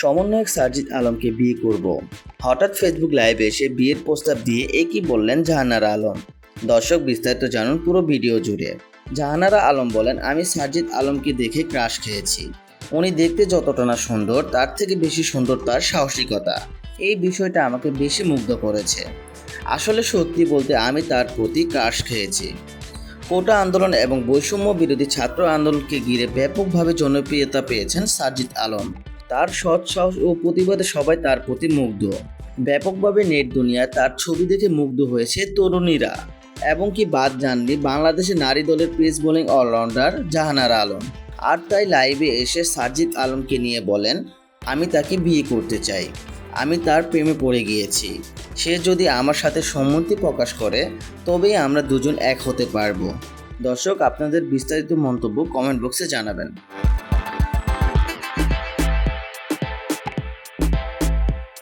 সমন্বয়ক সার্জিদ আলমকে বিয়ে করব। হঠাৎ ফেসবুক লাইভে এসে বিয়ের প্রস্তাব দিয়ে একই বললেন জাহানারা আলম। দর্শক বিস্তারিত জানুন পুরো ভিডিও জুড়ে। জাহানারা আলম বলেন, আমি সার্জিদ আলমকে দেখে ক্রাশ খেয়েছি। উনি দেখতে যতটা না সুন্দর, তার থেকে বেশি সুন্দর তার সাহসিকতা। এই বিষয়টা আমাকে বেশি মুগ্ধ করেছে। আসলে সত্যি বলতে আমি তার প্রতি ক্রাশ খেয়েছি। কোটা আন্দোলন এবং বৈষম্য বিরোধী ছাত্র আন্দোলনকে ঘিরে ব্যাপকভাবে জনপ্রিয়তা পেয়েছেন সাজিদ আলম। তার সৎ সাহস ও প্রতিবাদে সবাই তার প্রতি মুগ্ধ। ব্যাপকভাবে নেট দুনিয়ায় তার ছবি দেখে মুগ্ধ হয়েছে তরুণীরা। এবং কি বাদ যাননি বাংলাদেশের নারী দলের pace bowling allrounder Jahanara Alam. আর তাই লাইভে এসে সাজিদ আলমকে নিয়ে বলেন, আমি তাকে বিয়ে করতে চাই। আমি তার প্রেমে পড়ে গিয়েছি। সে যদি আমার সাথে সম্মতি প্রকাশ করে, তবেই আমরা দুজন এক হতে পারব। দর্শক, আপনাদের বিস্তারিত মন্তব্য কমেন্ট বক্সে জানাবেন।